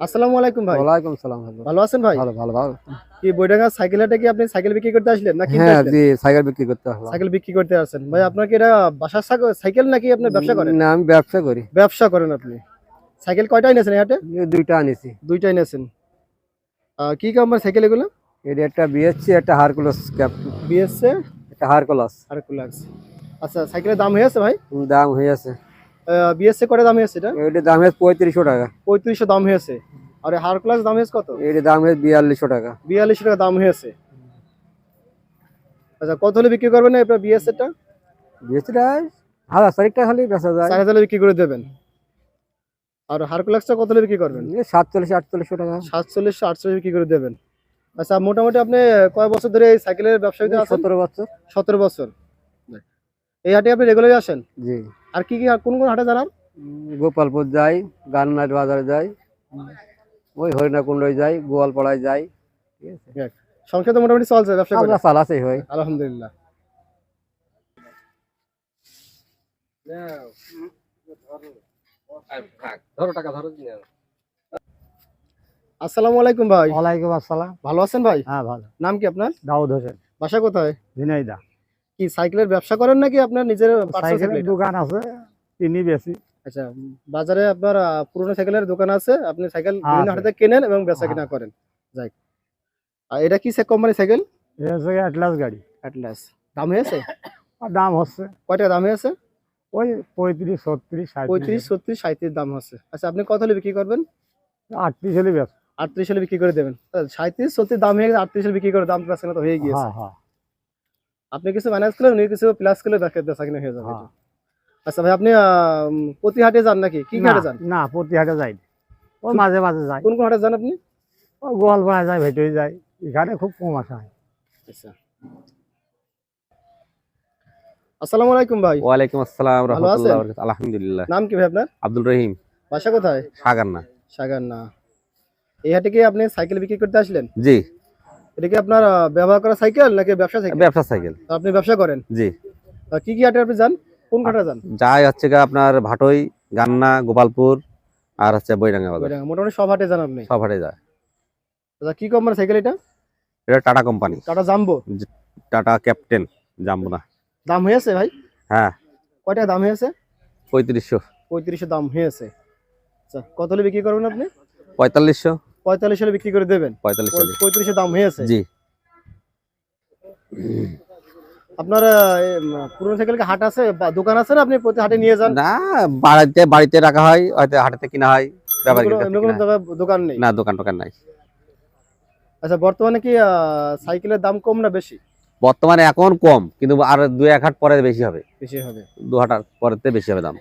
আসসালামু আলাইকুম ভাই। ওয়ালাইকুম সালাম ভালো আছেন ভাই? ভালো ভালো ভালো। কি বইডাঙ্গা সাইকেল হাটে কি আপনি সাইকেল বিক্রি করতে আসলেন না কিনতে হ্যাঁ জি সাইকেল বিক্রি করতে আসলাম। সাইকেল বিক্রি করতে আসেন। ভাই আপনার কি এটা বাসার সাইকেল- নাকি আপনি ব্যবসা করেন? না আমি ব্যবসা করি। ব্যবসা করেন আপনি। সাইকেল কয়টাই নিয়েছেন এই হাটে? দুইটা আনিছি দুইটাই নিয়েছেন আহ, কি কোম্পানি সাইকেল এগুলো? এর একটা বিএসসি একটা হারকুলাস ক্যাপ বিএসএ একটা হারকুলাস আর কুলাক্স আচ্ছা সাইকেলের দাম হয়েছে ভাই? দাম হয়ে আছে। বিএসএ করে দাম হয়েছে এটা? এটার দাম হয়েছে পঁয়ত্রিশশো টাকা। পঁয়ত্রিশশো দাম হয়েছে। আর হার ক্লাস দাম হয়েছে কত? এটার দাম হয়েছে বিয়াল্লিশশো টাকা। বিয়াল্লিশশো টাকা দাম হয়েছে। আচ্ছা কত হলে বিক্রি করবেন আপনার বিএসএটা বিএসসিটা হাজার তারিখটা খালি বেচা যায়। চার হাজারে বিক্রি করে দেবেন। আর হারকুলাক্সটা কত হলে বিক্রি করবেন? সাতচল্লিশ আটচল্লিশশো টাকা। সাতচল্লিশশো আটচল্লিশ বিক্রি করে দেবেন। আচ্ছা মোটামুটি আপনি কয় বছর ধরে এই সাইকেলের ব্যবসায়ীতে সতেরো বছর। সতেরো বছর। এই হাটে আপনি রেগুলারই আসেন? জি। আর কি কি কোন কোন হাটে জানান গোপালপুর যাই গান্নার বাজারে যাই ওই হরিণাকুণ্ডই যাই গোয়ালপাড়ায় যাই ঠিক আছে। সংসার তো মোটামুটি চলছে ব্যবসা করে? আমরা চালাতেই হয়। আলহামদুলিল্লাহ। ধরো টাকা ধরো আসসালামু আলাইকুম ভাই। ওয়ালাইকুম আসসালাম। ভালো আছেন ভাই? হ্যাঁ ভালো। নাম কি আপনার? দাউদ হোসেন। বাসা কোথায়? ঝিনাইদা। কি সাইকেলের ব্যবসা করেন নাকি আপনার নিজের সাইকেলের দোকান আছে তিনি বেশি। আচ্ছা বাজারে আপনার পুরনো সাইকেলের দোকান আছে আপনি সাইকেল হ্যাঁ, বিভিন্ন হাটে কেনেন এবং বেচা হ্যাঁ। কিনা করেন। যাই আর এটা কি কোম্পানি সাইকেল? এটা অ্যাটলাস গাড়ি। অ্যাটলাস দাম হয়েছে? দাম হচ্ছে। কয় টাকা দাম হয়েছে? ওই পঁয়ত্রিশ ছত্রিশ পঁয়ত্রিশ ছত্রিশ সাঁত্রিশ দাম হচ্ছে। আচ্ছা আপনি কত হলে বিক্রি করবেন? আটত্রিশ হলে আটত্রিশ হলে বিক্রি করে দেবেন। সাঁত্রিশ ছত্রিশ দাম হয়ে গেছে আটত্রিশ হলে বিক্রি করে দাম তো হয়ে গিয়েছে। হ্যাঁ হ্যাঁ। আপনি কিছু মাইনাস করলে উনি কিছু প্লাস করলে বেচা হয়ে যাবে। হ্যাঁ। আচ্ছা ভাই আপনি প্রতি হাটে যান নাকি? কি হাটে যান? না প্রতি হাটে যাই। ও মাঝে মাঝে যাই। কোন কোন হাটে যান আপনি? ও গোয়ালপাড়ায় যাই ভেটে যাই। এখানে খুব কম আসা হয়। আচ্ছা। আসসালামু আলাইকুম ভাই। আসসালাম আছেন? আলহামদুলিল্লাহ। নাম কি ভাই আপনার? আব্দুল রহিম। বাসা কোথায়? সাগান্না সাগার না এই হাটে কি আপনি সাইকেল বিক্রি করতে আসলেন? জি। এটা কি আপনার ব্যবহার করা সাইকেল নাকি ব্যবসা সাইকেল? ব্যবসা সাইকেল। আপনি ব্যবসা করেন? জি। কি কি হাটে আপনি যান? কোন হাটে যান? যাই হচ্ছে আপনার ভাটই গান্না গোপালপুর আর হচ্ছে বৈরাঙ্গা বাজার। মোটামুটি সব হাটে যান আপনি? সব হাটে যায়। আচ্ছা কি কোম্পানি সাইকেল এটা? এটা Tata company Tata Jumbo? Tata captain Jumbo না। দাম হয়েছে ভাই? হ্যাঁ। কয়টা দাম হয়েছে? পঁয়ত্রিশশো। পঁয়ত্রিশশো দাম হয়েছে। আচ্ছা কত হলে বিক্রি করবেন আপনি? পঁয়তাল্লিশশো। পঁয়তাল্লিশ হলে বিক্রি করে দেবেন। পঁয়তাল্লিশ চল্লিশ পঁয়ত্রিশশো দাম হয়েছে। জি। আপনার পুরনো সাইকেল কি হাট আছে? দোকান আছে না আপনি প্রতি হাটে নিয়ে যান? না বাড়িতে বাড়িতে রাখা হয় হয়তো হাটেতে কিনা হয় দোকান নেই? না দোকান টোকান নাই। আচ্ছা বর্তমানে কি সাইকেলের দাম কম না বেশি? বর্তমানে এখন কম কিন্তু আর দুই এক হাট পরে বেশি হবে। বেশি হবে। দু হাটার পরেতে বেশি হবে দাম।